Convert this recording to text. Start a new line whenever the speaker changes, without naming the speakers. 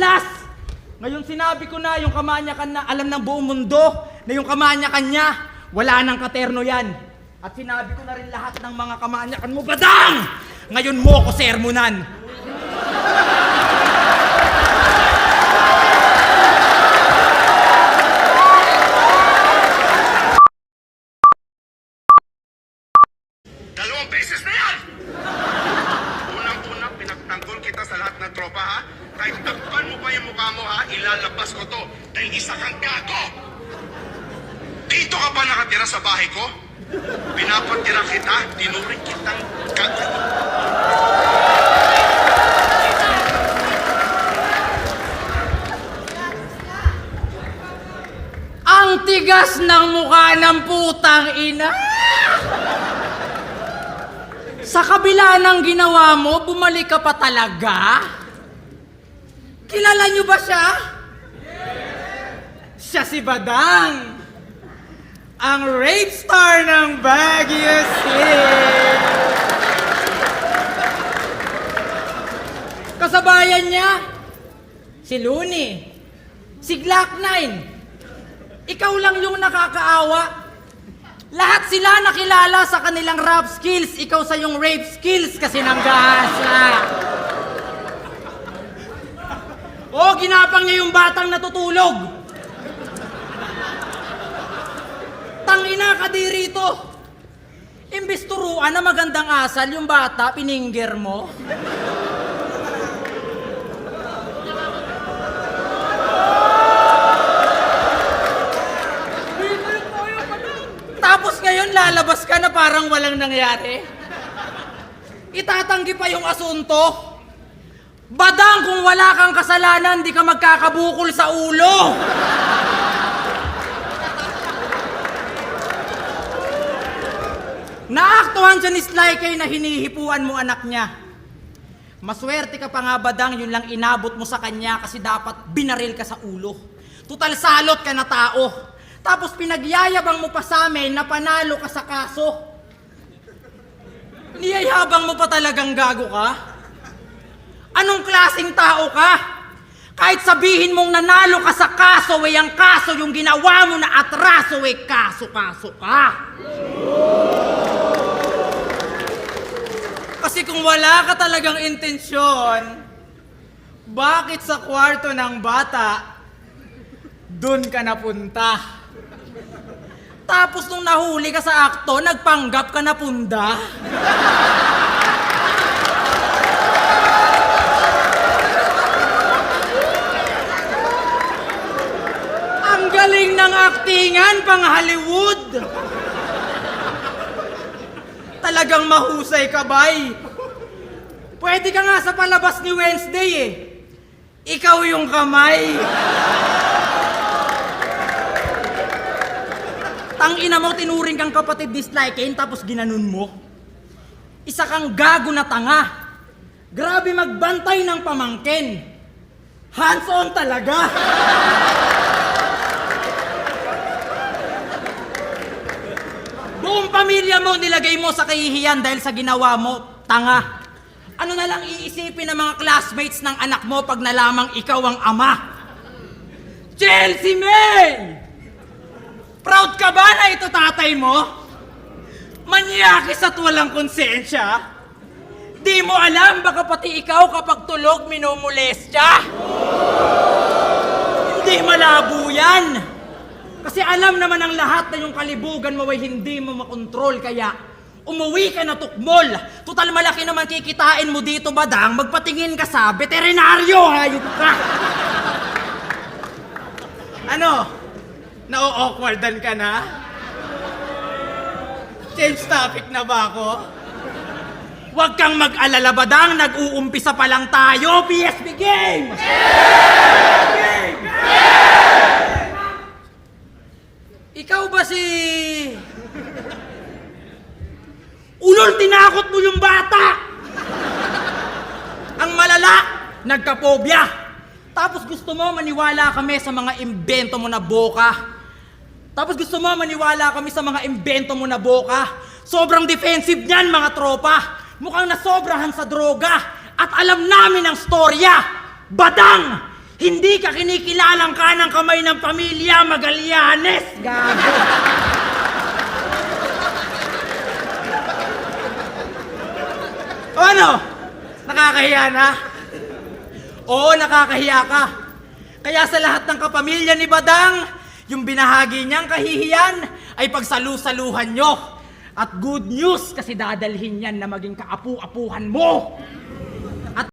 Atlas! Ngayon sinabi ko na yung kamanyakan na alam ng buong mundo na yung kamanyakan niya, wala nang katerno yan. At sinabi ko na rin lahat ng mga kamanyakan mo, Badang! Ngayon mo ko sermonan.
Dalawang beses na yan! Unang-unang pinagtanggol kita sa lahat ng tropa ha. Kahit takpan mo pa yung mukha mo ha, ilalabas ko to. Dahil isa kang gago! Dito ka pa nakatira sa bahay ko? Pinapatira kita, tinuring kitang gago.
Ang tigas ng mukha ng putang ina! Sa kabila ng ginawa mo, bumalik ka pa talaga? Kilala niyo ba siya? Siya si Badang! Ang rape star ng Baguio City! Kasabayan niya, si Looney, si Glock 9, ikaw lang yung nakakaawa. Lahat sila nakilala sa kanilang rap skills, ikaw sa yung rape skills kasi nanggahasa. Oo, ginapang niya yung batang natutulog. Tangina ka di rito. Imbis turuan na magandang asal yung bata, piningger mo. Tapos ngayon lalabas ka na parang walang nangyari. Itatanggi pa yung asunto. Badang kung wala kang kasalanan, di ka magkakabukol sa ulo. Naaktuhan siya ni Sly K na hinihipuan mo anak niya. Maswerte ka pa nga badang yun lang inabot mo sa kanya kasi dapat binaril ka sa ulo. Tutal salot ka na tao. Tapos pinagyayabang mo pa sa amin na panalo ka sa kaso. Niyayabang mo pa talagang gago ka? Anong klasing tao ka? Kahit sabihin mong nanalo ka sa kaso, eh ang kaso yung ginawa mo na atraso, eh kaso-kaso ka. Kasi kung wala ka talagang intensyon, bakit sa kwarto ng bata, dun ka napunta? Tapos nung nahuli ka sa akto, nagpanggap ka na punda? Ang galing ng aktingan pang Hollywood! Talagang mahusay ka, bay. Pwede ka nga sa palabas ni Wednesday eh. Ikaw yung kamay. Tangina mo, tinuring kang kapatid dislikein tapos ginanon mo. Isa kang gago na tanga. Grabe magbantay ng pamangkin. Hands-on talaga. Buong pamilya mo nilagay mo sa kahihiyan dahil sa ginawa mo, tanga. Ano na lang iisipin ng mga classmates ng anak mo pag nalamang ikaw ang ama? Chelsea May! Proud ka ba na ito tatay mo? Manyakis at walang konsensya? Di mo alam baka pati ikaw kapag tulog minumulestya? Hindi malabo yan! Kasi alam naman ng lahat na yung kalibugan mo ay hindi mo makontrol kaya umuwi ka na tukmol. Total malaki naman kikitain mo dito badang magpatingin ka sa veterinaryo hayop ka. ano? Na-awkwardan ka na? Change topic na ba ako? Huwag kang mag-alala badang, nag-uumpisa pa lang tayo, PSP Game! Game! Ikaw ba si... Ulol, tinakot mo yung bata! Ang malala, nagkapobya. Tapos gusto mo maniwala kami sa mga imbento mo na boka. Tapos gusto mo maniwala kami sa mga imbento mo na boka. Sobrang defensive niyan mga tropa. Mukhang nasobrahan sa droga. At alam namin ang storya. Badang! Hindi ka kinikilalang kanang kamay ng pamilya Magallanes, gago. o ano? Nakakahiya na? Oo, nakakahiya ka. Kaya sa lahat ng kapamilya ni Badang, yung binahagi niyang kahihiyan ay pagsalu-saluhan nyo. At good news kasi dadalhin yan na maging kaapu-apuhan mo.